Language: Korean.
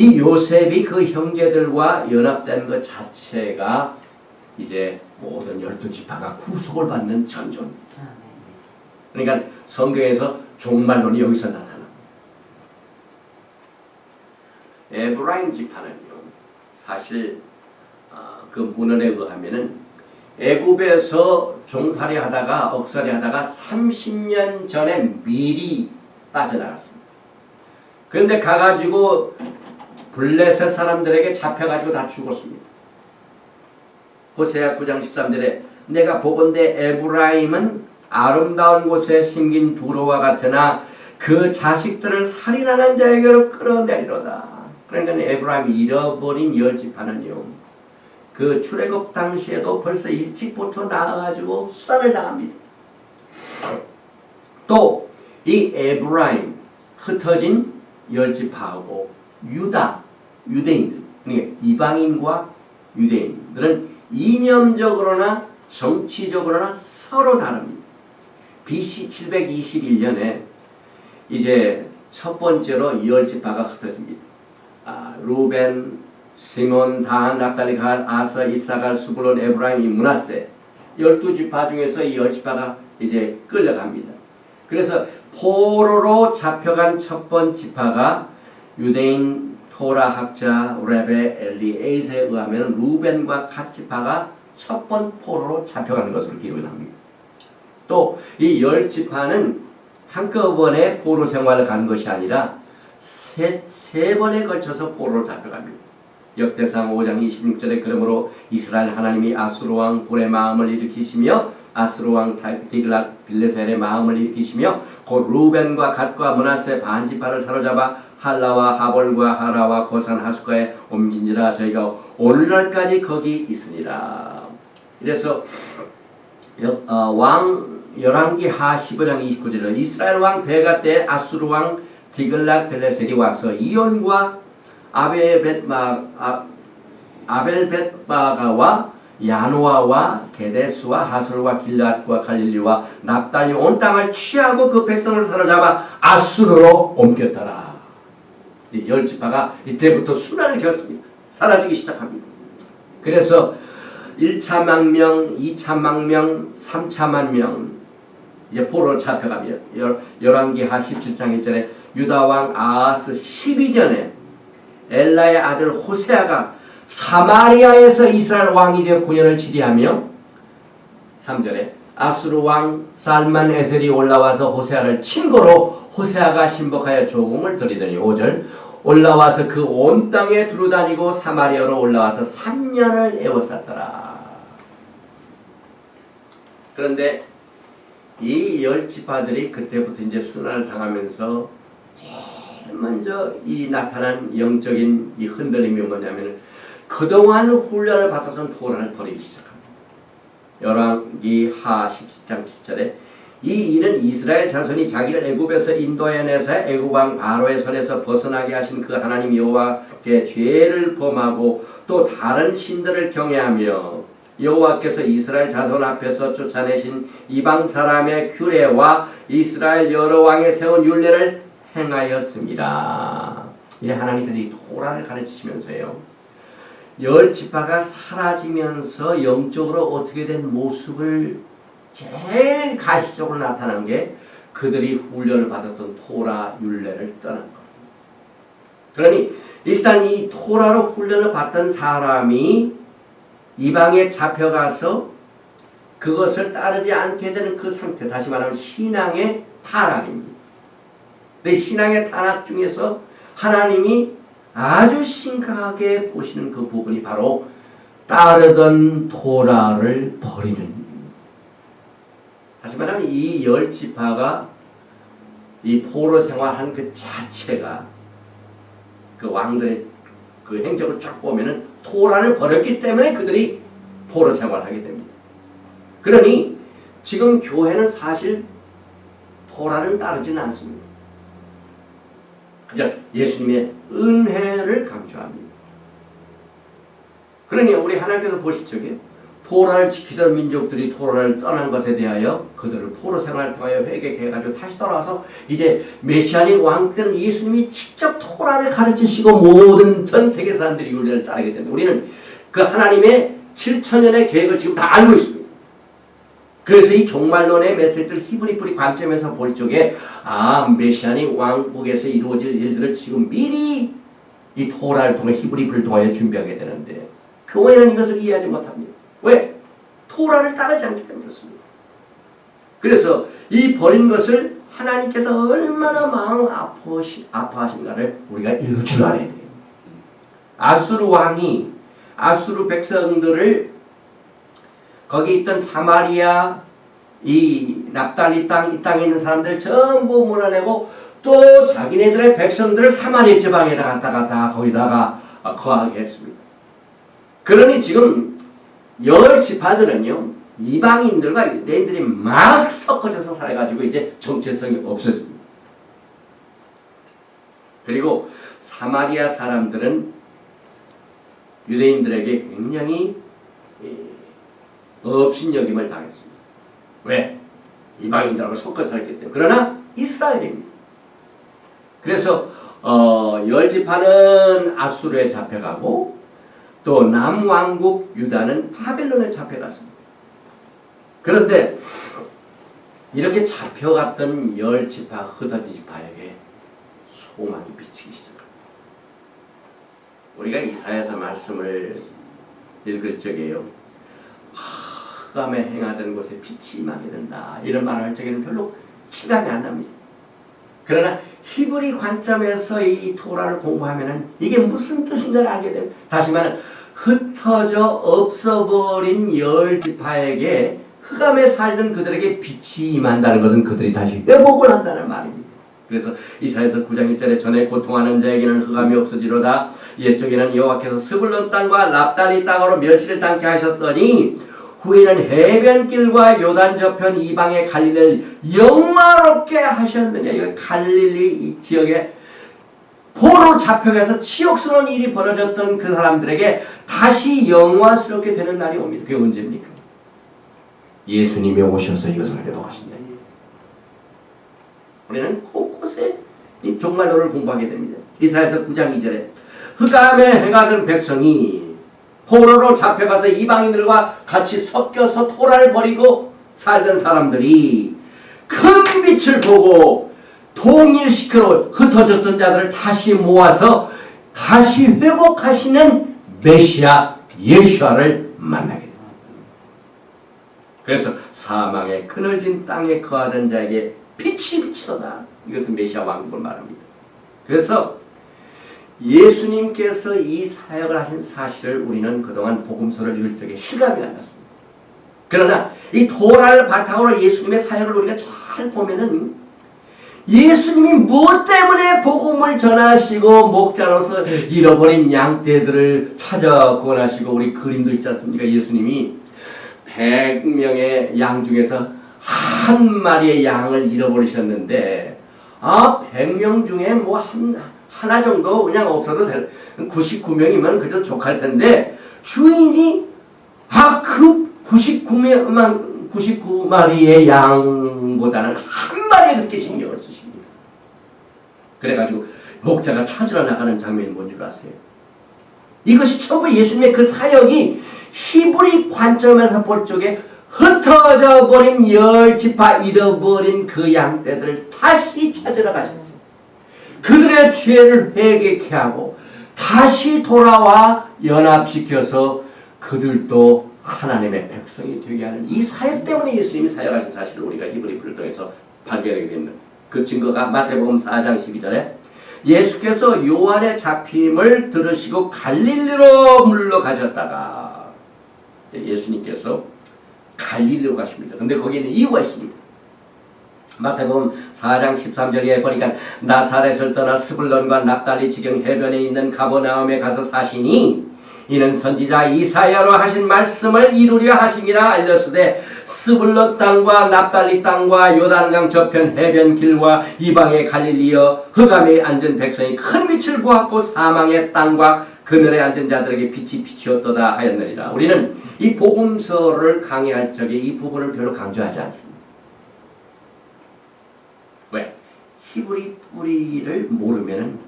이 요셉이 그 형제들과 연합된 것 자체가 이제 모든 열두 지파가 구속을 받는 전조입니다. 아, 그러니까 성경에서 종말론이 여기서 나타납니다. 에브라임 지파는요, 사실 어, 그 문헌에 의하면은 애굽에서 종살이 하다가 억살이 하다가 30년 전에 미리 빠져나갔습니다. 그런데 가가지고 블레셋 사람들에게 잡혀가지고 다 죽었습니다. 호세아 9장 13절에 내가 보건대 에브라임은 아름다운 곳에 심긴 두로와 같으나 그 자식들을 살인하는 자에게로 끌어내리로다. 그러니까 에브라임이 잃어버린 열 지파는요. 그 출애굽 당시에도 벌써 일찍부터 나와가지고 수단을 당합니다. 또 이 에브라임 흩어진 열 지파하고 유다 유대인들 그러니까 이방인과 유대인들은 이념적으로나 정치적으로나 서로 다릅니다. BC 721년에 이제 첫 번째로 열 지파가 흩어집니다. 아, 루벤, 시몬, 단, 납달리, 갓, 아서, 이사갈, 수불론, 에브라임, 이 문하세 열두 지파 중에서 이 열 지파가 이제 끌려갑니다. 그래서 포로로 잡혀간 첫 번 지파가 유대인 토라 학자 레베 엘리에이세에 의하면 루벤과 갓 지파가 첫번 포로로 잡혀가는 것으로 기록이 납니다. 또 이 열 지파는 한꺼번에 포로 생활을 간 것이 아니라 세, 세 번에 걸쳐서 포로로 잡혀갑니다. 역대상 5장 26절에 그러므로 이스라엘 하나님이 아수르 왕 볼의 마음을 일으키시며 아수르 왕 디글랏 빌레셀의 마음을 일으키시며 곧 루벤과 갓과 문하세 반지파를 사로잡아 할라와 하볼과 하라와 고산 하수가에 옮긴지라 저희가 오늘날까지 거기 있으니라. 이래서 여- 어, 왕 열왕기 하 15장 29절에 이스라엘 왕 베가 때 아수르 왕 디글랏 벨레셀이 와서 이온과 아벨벳마 아, 아벨벳바가와 야노아와 게데스와 하솔과 길앗과 갈릴리와 납달리 온 땅을 취하고 그 백성을 사로잡아 아수르로 옮겼더라. 이제 열 지파가 이때부터 순환을 겪습니다. 사라지기 시작합니다. 그래서 1차 망명, 2차 망명, 3차 망명 이제 포로로 잡혀가며 열- 열왕기 하 17장 1절에 유다 왕 아하스 12년에 엘라의 아들 호세아가 사마리아에서 이스라엘 왕이 되어 9년을 지리하며 3절에 아수르 왕 살만 에셀이 올라와서 호세아를 친거로 호세아가 신복하여 조공을 드리더니 5절 올라와서 그 온 땅에 두루다니고 사마리아로 올라와서 3년을 애워쌌더라. 그런데 이 열 지파들이 그때부터 이제 순환을 당하면서 제일 먼저 이 나타난 영적인 이 흔들림이 뭐냐면 그동안 훈련을 받았던 토란을 버리기 시작합니다. 열왕기 하 17장 7절에 이 일은 이스라엘 자손이 자기를 애굽에서 인도해 내서 애굽 왕 바로의 손에서 벗어나게 하신 그 하나님 여호와께 죄를 범하고 또 다른 신들을 경외하며 여호와께서 이스라엘 자손 앞에서 쫓아내신 이방 사람의 규례와 이스라엘 여러 왕의 세운 율례를 행하였습니다. 이 하나님께서 이 토라를 가르치시면서요. 열 지파가 사라지면서 영적으로 어떻게 된 모습을 제일 가시적으로 나타난 게 그들이 훈련을 받았던 토라 율례를 떠난 겁니다. 그러니 일단 이 토라로 훈련을 받던 사람이 이방에 잡혀가서 그것을 따르지 않게 되는 그 상태, 다시 말하면 신앙의 타락입니다. 근데 신앙의 타락 중에서 하나님이 아주 심각하게 보시는 그 부분이 바로 따르던 토라를 버리는 다시 말하면 이 열 지파가 이 포로 생활한 그 자체가 그 왕들의 그 행적을 쫙 보면은 토라를 버렸기 때문에 그들이 포로 생활하게 됩니다. 그러니 지금 교회는 사실 토라를 따르지는 않습니다. 그저 예수님의 은혜를 강조합니다. 그러니 우리 하나님께서 보실 적에 토라를 지키던 민족들이 토라를 떠난 것에 대하여 그들을 포로 생활을 통하여 회개해가지고 다시 돌아와서 이제 메시아닉 왕 때는 예수님이 직접 토라를 가르치시고 모든 전 세계 사람들이 우리를 따르게 됩니다. 우리는 그 하나님의 7천년의 계획을 지금 다 알고 있습니다. 그래서 이 종말론의 메시지를 히브리프리 관점에서 볼 적에 아 메시아닉 왕국에서 이루어질 일들을 지금 미리 이 토라를 통해 히브리프를 통하여 준비하게 되는데 교회는 이것을 이해하지 못합니다. 왜? 토라를 따르지 않기 때문에 그렇습니다. 그래서 이 버린 것을 하나님께서 얼마나 마음 아프시, 아파하신가를 우리가 읽을 줄 알아야 돼요. 아수르 왕이 아수르 백성들을 거기 있던 사마리아 이 납달리 땅 이 땅에 있는 사람들 전부 몰아내고 또 자기네들의 백성들을 사마리아 지방에다 갖다가 다 거기다가 거하게 했습니다. 그러니 지금 열 지파들은요 이방인들과 유대인들이 막 섞어져서 살아가지고 이제 정체성이 없어집니다. 그리고 사마리아 사람들은 유대인들에게 굉장히 업신여김을 당했습니다. 왜? 이방인들하고 섞어 살기 때문에. 그러나 이스라엘입니다. 그래서 어, 열 지파는 아수르에 잡혀가고 또 남왕국 유다는 바벨론에 잡혀갔습니다. 그런데 이렇게 잡혀갔던 열 지파 흩어진 지파에게 소망이 비치기 시작합니다. 우리가 이사야서 말씀을 읽을 적에요. 흑암에 행하던 곳에 빛이 임하게 된다. 이런 말을 할 적에는 별로 실감이 안 납니다. 그러나 히브리 관점에서 이 토라를 공부하면은 이게 무슨 뜻인가를 알게 됩니다. 다시 말하면 흩어져 없어버린 열 지파에게 흑암에 살던 그들에게 빛이 임한다는 것은 그들이 다시 회복을 한다는 말입니다. 그래서 이사에서 9장 1절에 전에 고통하는 자에게는 흑암이 없어지로다 옛적에는 여호와께서 스불론 땅과 납달리 땅으로 멸시를 당케 하셨더니 후에는 해변길과 요단 저편 이방의 갈릴리를 영화롭게 하셨느냐 이 갈릴리 이 지역에 포로 잡혀가서 치욕스러운 일이 벌어졌던 그 사람들에게 다시 영화스럽게 되는 날이 옵니다. 그게 언제입니까? 예수님이 오셔서 이것을 회복하신다. 우리는 곳곳에 이 종말론을 공부하게 됩니다. 이사에서 9장 2절에 흑암에 행하던 백성이 포로로 잡혀가서 이방인들과 같이 섞여서 토라를 버리고 살던 사람들이 큰 빛을 보고 통일시키러 흩어졌던 자들을 다시 모아서 다시 회복하시는 메시아 예수아를 만나게 됩니다. 그래서 사망의 그늘진 땅에 거하던 자에게 빛이 비치도다. 이것은 메시아 왕국을 말합니다. 그래서 예수님께서 이 사역을 하신 사실을 우리는 그동안 복음서를 읽을 적에 실감이 안 났습니다. 그러나 이 도라를 바탕으로 예수님의 사역을 우리가 잘 보면은 예수님이 무엇 때문에 복음을 전하시고 목자로서 잃어버린 양떼들을 찾아 구원하시고 우리 그림도 있지 않습니까? 예수님이 100명의 양 중에서 한 마리의 양을 잃어버리셨는데 아 100명 중에 뭐 한, 하나 정도 그냥 없어도 될 99명이면 그저 족할 텐데 주인이 아 그 99명 99마리의 양보다는 한 마리에 그렇게 신경을 쓰십니다. 그래가지고 목자가 찾으러 나가는 장면이 뭔 줄 아세요? 이것이 전부 예수님의 그 사역이 히브리 관점에서 볼 적에 흩어져 버린 열 지파 잃어버린 그 양떼들을 다시 찾으러 가셨어요. 그들의 죄를 회개케 하고 다시 돌아와 연합시켜서 그들도 하나님의 백성이 되게 하는 이 사역 때문에 예수님이 사역하신 사실을 우리가 히브리프를 통해서 발견하게 됩니다. 그 증거가 마태복음 4장 12절에 예수께서 요한의 잡힘을 들으시고 갈릴리로 물러가셨다가 예수님께서 갈릴리로 가십니다. 근데 거기에는 이유가 있습니다. 마태복음 4장 13절에 보니까 나사렛을 떠나 스불론과 납달리 지경 해변에 있는 가버나움에 가서 사시니 이는 선지자 이사야로 하신 말씀을 이루려 하심이라 알렸으되 스불론 땅과 납달리 땅과 요단강 저편 해변 길과 이방의 갈릴리여 흑암에 앉은 백성이 큰 빛을 보았고 사망의 땅과 그늘에 앉은 자들에게 빛이 비치었도다 하였느니라. 우리는 이 복음서를 강의할 적에 이 부분을 별로 강조하지 않습니다. 왜? 히브리 뿌리를 모르면